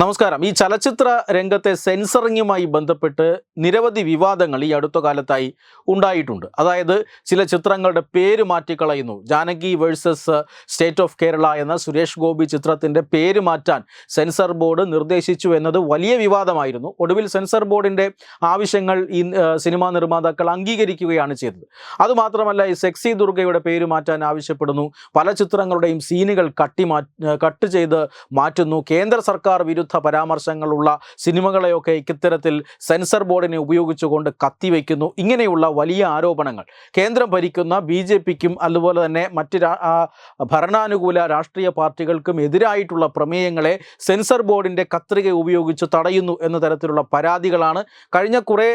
നമസ്കാരം. ഈ ചലച്ചിത്ര രംഗത്തെ സെൻസറിങ്ങുമായി ബന്ധപ്പെട്ട് നിരവധി വിവാദങ്ങൾ ഈ അടുത്ത കാലത്തായി ഉണ്ടായിട്ടുണ്ട്. അതായത് ചില ചിത്രങ്ങളുടെ പേര് മാറ്റിക്കളയുന്നു. Janaki versus state of Kerala എന്ന സുരേഷ് ഗോപി ചിത്രത്തിന്റെ പേര് മാറ്റാൻ സെൻസർ ബോർഡ് നിർദ്ദേശിച്ചു എന്നത് വലിയ വിവാദമായിരുന്നു. ഒടുവിൽ സെൻസർ ബോർഡിന്റെ ആവശ്യങ്ങൾ ഈ സിനിമാ നിർമ്മാതാക്കൾ അംഗീകരിക്കുകയാണ് ചെയ്തത്. അതുമാത്രമല്ല ഈ സെക്സി ദുർഗയുടെ പേര് മാറ്റാൻ ആവശ്യപ്പെടുന്നു. പല ചിത്രങ്ങളുടെയും സീനുകൾ കട്ടി മാ കട്ട് ചെയ്ത് മാറ്റുന്നു. കേന്ദ്ര സർക്കാർ വിരുദ്ധ പരാമർശങ്ങളുള്ള സിനിമകളെയൊക്കെ ഇത്തരത്തിൽ സെൻസർ ബോർഡിനെ ഉപയോഗിച്ചുകൊണ്ട് കത്തിവെക്കുന്നു. ഇങ്ങനെയുള്ള വലിയ ആരോപണങ്ങൾ. കേന്ദ്രം ഭരിക്കുന്ന ബി ജെ പിക്കും അതുപോലെ തന്നെ മറ്റ് ഭരണാനുകൂല രാഷ്ട്രീയ പാർട്ടികൾക്കും എതിരായിട്ടുള്ള പ്രമേയങ്ങളെ സെൻസർ ബോർഡിന്റെ കത്രിക ഉപയോഗിച്ച് തടയുന്നു എന്ന തരത്തിലുള്ള പരാതികളാണ് കഴിഞ്ഞ കുറേ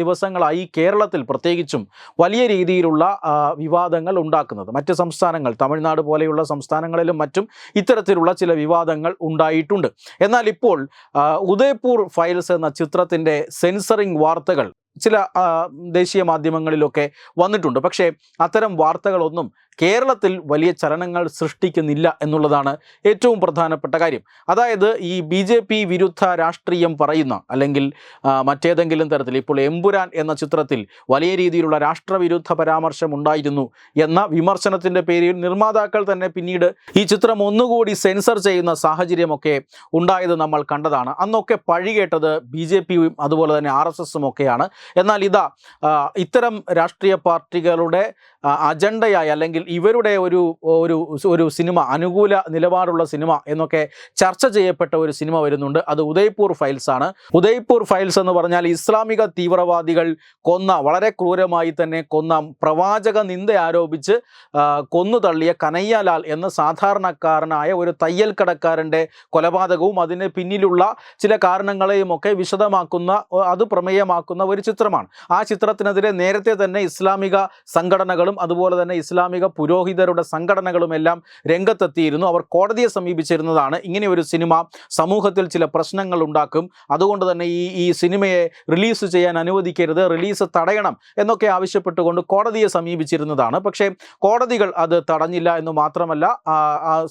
ദിവസങ്ങളായി കേരളത്തിൽ പ്രത്യേകിച്ചും വലിയ രീതിയിലുള്ള വിവാദങ്ങൾ ഉണ്ടാക്കുന്നത്. മറ്റ് സംസ്ഥാനങ്ങൾ തമിഴ്നാട് പോലെയുള്ള സംസ്ഥാനങ്ങളിലും മറ്റും ഇത്തരത്തിലുള്ള ചില വിവാദങ്ങൾ ഉണ്ടായിട്ടുണ്ട്. എന്നാൽ ഇപ്പോൾ ഉദയ്പൂർ ഫയൽസ് എന്ന ചിത്രത്തിന്റെ സെൻസറിങ് വാർത്തകൾ ചില ദേശീയ മാധ്യമങ്ങളിലൊക്കെ വന്നിട്ടുണ്ട്. പക്ഷേ അത്തരം വാർത്തകളൊന്നും കേരളത്തിൽ വലിയ ചലനങ്ങൾ സൃഷ്ടിക്കുന്നില്ല എന്നുള്ളതാണ് ഏറ്റവും പ്രധാനപ്പെട്ട കാര്യം. അതായത് ഈ ബി ജെ പി വിരുദ്ധ രാഷ്ട്രീയം പറയുന്ന അല്ലെങ്കിൽ മറ്റേതെങ്കിലും തരത്തിൽ ഇപ്പോൾ എമ്പുരാൻ എന്ന ചിത്രത്തിൽ വലിയ രീതിയിലുള്ള രാഷ്ട്രവിരുദ്ധ പരാമർശം ഉണ്ടായിരുന്നു എന്ന വിമർശനത്തിന്റെ പേരിൽ നിർമ്മാതാക്കൾ തന്നെ പിന്നീട് ഈ ചിത്രം ഒന്നുകൂടി സെൻസർ ചെയ്യുന്ന സാഹചര്യമൊക്കെ ഉണ്ടായത് നമ്മൾ കണ്ടതാണ്. അന്നൊക്കെ പഴി കേട്ടത് ബി ജെ പിയും അതുപോലെ തന്നെ ആർ എസ് എസും ഒക്കെയാണ്. എന്നാൽ ഇതാ ഇത്തരം രാഷ്ട്രീയ പാർട്ടികളുടെ അജണ്ടയായി അല്ലെങ്കിൽ ഇവരുടെ ഒരു ഒരു ഒരു സിനിമ അനുകൂല നിലപാടുള്ള സിനിമ എന്നൊക്കെ ചർച്ച ചെയ്യപ്പെട്ട ഒരു സിനിമ വരുന്നുണ്ട്. അത് ഉദയ്പൂർ ഫയൽസ് ആണ്. ഉദയ്പൂർ ഫയൽസ് എന്ന് പറഞ്ഞാൽ ഇസ്ലാമിക തീവ്രവാദികൾ കൊന്ന വളരെ ക്രൂരമായി തന്നെ കൊന്ന പ്രവാചക നിന്ദ ആരോപിച്ച് കൊന്നു തള്ളിയ കനയ്യലാൽ എന്ന സാധാരണക്കാരനായ ഒരു തയ്യൽ കടക്കാരന്റെ കൊലപാതകവും അതിന് പിന്നിലുള്ള ചില കാരണങ്ങളെയും ഒക്കെ വിശദമാക്കുന്ന അത് പ്രമേയമാക്കുന്ന ഒരു ചിത്രമാണ്. ആ ചിത്രത്തിനെതിരെ നേരത്തെ തന്നെ ഇസ്ലാമിക സംഘടനകളും അതുപോലെ തന്നെ ഇസ്ലാമിക പുരോഹിതരുടെ സംഘടനകളും എല്ലാം രംഗത്തെത്തിയിരുന്നു. അവർ കോടതിയെ സമീപിച്ചിരുന്നതാണ്. ഇങ്ങനെ ഒരു സിനിമ സമൂഹത്തിൽ ചില പ്രശ്നങ്ങൾ ഉണ്ടാക്കും. അതുകൊണ്ട് തന്നെ ഈ ഈ സിനിമയെ റിലീസ് ചെയ്യാൻ അനുവദിക്കരുത് റിലീസ് തടയണം എന്നൊക്കെ ആവശ്യപ്പെട്ടുകൊണ്ട് കോടതിയെ സമീപിച്ചിരുന്നതാണ്. പക്ഷേ കോടതികൾ അത് തടഞ്ഞില്ല എന്ന് മാത്രമല്ല ആ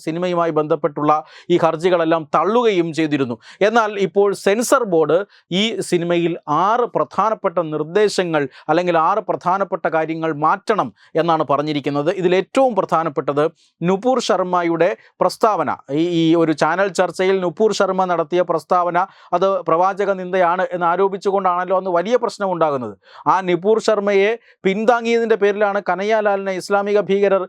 സിനിമയുമായി ബന്ധപ്പെട്ടുള്ള ഈ ഹർജികളെല്ലാം തള്ളുകയും ചെയ്തിരുന്നു. എന്നാൽ ഇപ്പോൾ സെൻസർ ബോർഡ് ഈ സിനിമയിൽ ആറ് പ്രധാനപ്പെട്ട നിർദ്ദേശങ്ങൾ അല്ലെങ്കിൽ ആറ് പ്രധാനപ്പെട്ട കാര്യങ്ങൾ മാറ്റണം എന്നാണ് പറഞ്ഞിരിക്കുന്നത്. ഇതിൽ ഏറ്റവും പ്രധാനപ്പെട്ടത് നുപൂർ ശർമ്മയുടെ പ്രസ്താവന. ഈ ഈ ഒരു ചാനൽ ചർച്ചയിൽ നുപൂർ ശർമ്മ നടത്തിയ പ്രസ്താവന അത് പ്രവാചക നിന്ദയാണ് എന്ന് ആരോപിച്ചുകൊണ്ടാണല്ലോ അന്ന് വലിയ പ്രശ്നം ഉണ്ടാകുന്നത്. ആ നിപൂർ ശർമ്മയെ പിന്താങ്ങിയതിന്റെ പേരിലാണ് കനയ്യാലാലിനെ ഇസ്ലാമിക ഭീകരർ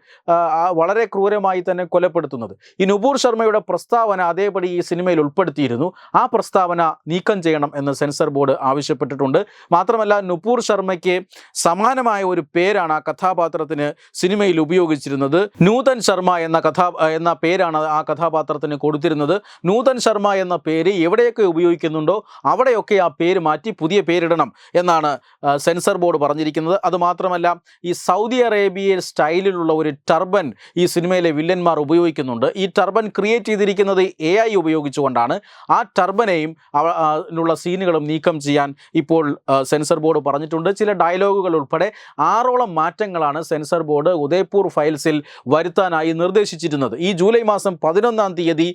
വളരെ ക്രൂരമായി തന്നെ കൊലപ്പെടുത്തുന്നത്. ഈ നുപൂർ ശർമ്മയുടെ പ്രസ്താവന അതേപടി ഈ സിനിമയിൽ ഉൾപ്പെടുത്തിയിരുന്നു. ആ പ്രസ്താവന നീക്കം ചെയ്യണം എന്ന് സെൻസർ ബോർഡ് ആവശ്യപ്പെട്ടിട്ടുണ്ട്. മാത്രമല്ല നുപൂർ ശർമ്മയ്ക്ക് സമാനമായ ഒരു പേരാണ് ആ കഥാപാത്രത്തിന് സിനിമയിൽ ഉപയോഗിച്ചിരുന്നത് നൂതൻ ശർമ്മ എന്ന കഥാ എന്ന പേരാണ് ആ കഥാപാത്രത്തിന് കൊടുത്തിരുന്നത്. നൂതൻ ശർമ്മ എന്ന പേര് എവിടെയൊക്കെ ഉപയോഗിക്കുന്നുണ്ടോ അവിടെയൊക്കെ ആ പേര് മാറ്റി പുതിയ പേരിടണം എന്നാണ് സെൻസർ ബോർഡ് പറഞ്ഞിരിക്കുന്നത്. അതുമാത്രമല്ല ഈ സൗദി അറേബ്യയിൽ സ്റ്റൈലിലുള്ള ഒരു ടർബൻ ഈ സിനിമയിലെ വില്ലന്മാർ ഉപയോഗിക്കുന്നുണ്ട്. ഈ ടർബൻ ക്രിയേറ്റ് ചെയ്തിരിക്കുന്നത് എ ഐ ഉപയോഗിച്ചുകൊണ്ടാണ്. ആ ടർബനെയും അവ- സീനുകളും നീക്കം ചെയ്യാൻ ഇപ്പോൾ സെൻസർ ബോർഡ് പറഞ്ഞിട്ടുണ്ട്. ചില ഡയലോഗുകൾ ഉൾപ്പെടെ ആറോളം മാറ്റങ്ങളാണ് സെൻസർ ബോർഡ് ഉദയ്പൂർ ഫയൽസിൽ വരുത്താനായി നിർദ്ദേശിച്ചിരുന്നത്. ഈ ജൂലൈ മാസം പതിനൊന്നാം തീയതി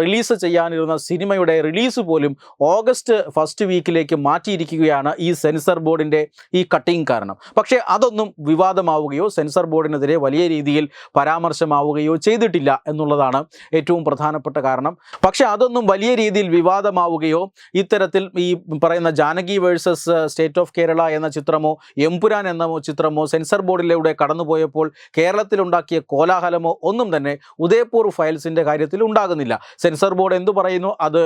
റിലീസ് ചെയ്യാനിരുന്ന സിനിമയുടെ റിലീസ് പോലും ഓഗസ്റ്റ് ഫസ്റ്റ് വീക്കിലേക്ക് മാറ്റിയിരിക്കുകയാണ് ഈ സെൻസർ ബോർഡിന്റെ ഈ കട്ടിങ് കാരണം. പക്ഷേ അതൊന്നും വിവാദമാവുകയോ സെൻസർ ബോർഡിനെതിരെ വലിയ രീതിയിൽ പരാമർശമാവുകയോ ചെയ്തിട്ടില്ല എന്നുള്ളതാണ് ഏറ്റവും പ്രധാനപ്പെട്ട കാരണം. പക്ഷേ അതൊന്നും വലിയ രീതിയിൽ വിവാദമാവുകയോ ഇത്തരത്തിൽ ഈ പറയുന്ന Janaki versus state of Kerala എന്ന ചിത്രമോ എംപുരാൻ എന്ന ചിത്രമോ സെൻസർ ബോർഡിലൂടെ കടന്നുപോയപ്പോൾ കേരളത്തിലുണ്ടാക്കിയ കോലാഹലമോ ഒന്നും തന്നെ ഉദയപൂർ ഫയൽസിന്റെ കാര്യത്തിൽ ഉണ്ടാകുന്നില്ല. സെൻസർ ബോർഡ് എന്തു പറയുന്നു? അത്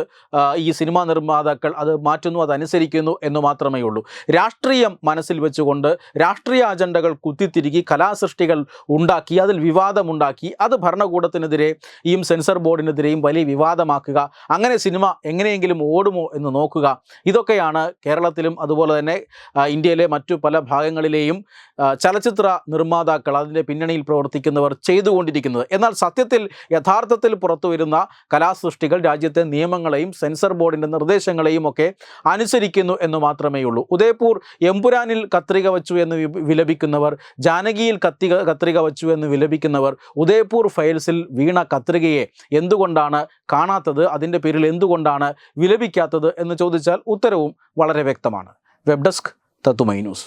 ഈ സിനിമാ നിർമ്മാതാക്കൾ അത് മാറ്റുന്നു അതനുസരിക്കുന്നു എന്ന് മാത്രമേ ഉള്ളൂ. രാഷ്ട്രീയം മനസ്സിൽ വെച്ചുകൊണ്ട് രാഷ്ട്രീയ അജണ്ടകൾ കുത്തിത്തിരുകി കലാസൃഷ്ടികൾ ഉണ്ടാക്കി അതിൽ വിവാദമുണ്ടാക്കി അത് ഭരണകൂടത്തിനെതിരെ ഈ സെൻസർ ബോർഡിനെതിരെയും വലിയ വിവാദമാക്കുക അങ്ങനെ സിനിമ എങ്ങനെയെങ്കിലും ഓടുമോ എന്ന് നോക്കുക ഇതൊക്കെയാണ് കേരളത്തിലും അതുപോലെ തന്നെ ഇന്ത്യയിലെ മറ്റു പല ഭാഗങ്ങളിലെയും ചലച്ചിത്ര നിർമ്മാതാക്കൾ അതിന്റെ പിന്നണിയിൽ പ്രവർത്തിക്കുന്നവർ ചെയ്തുകൊണ്ടിരിക്കുന്നത്. എന്നാൽ സത്യത്തിൽ യഥാർത്ഥത്തിൽ പുറത്തു വരുന്ന കലാസൃഷ്ടികൾ രാജ്യത്തെ നിയമങ്ങളെയും സെൻസർ ബോർഡിന്റെ നിർദ്ദേശങ്ങളെയും ഒക്കെ അനുസരിക്കുന്നു എന്ന് മാത്രമേ ഉള്ളൂ ഉദയപൂർ എമ്പുരാനിൽ കത്രിക വച്ചു എന്ന് വിലപിക്കുന്നവർ ജാനകിയിൽ കത്തിക കത്രിക വച്ചു എന്ന് വിലപിക്കുന്നവർ ഉദയപൂർ ഫയൽസിൽ വീണ കത്രികയെ എന്തുകൊണ്ടാണ് കാണാത്തത് അതിന്റെ പേരിൽ എന്തുകൊണ്ടാണ് വിലപിക്കാത്തത് എന്ന് ചോദിച്ചാൽ ഉത്തരവും വളരെ വ്യക്തമാണ്. വെബ് ഡെസ്ക് തത്തുമൈ ന്യൂസ്.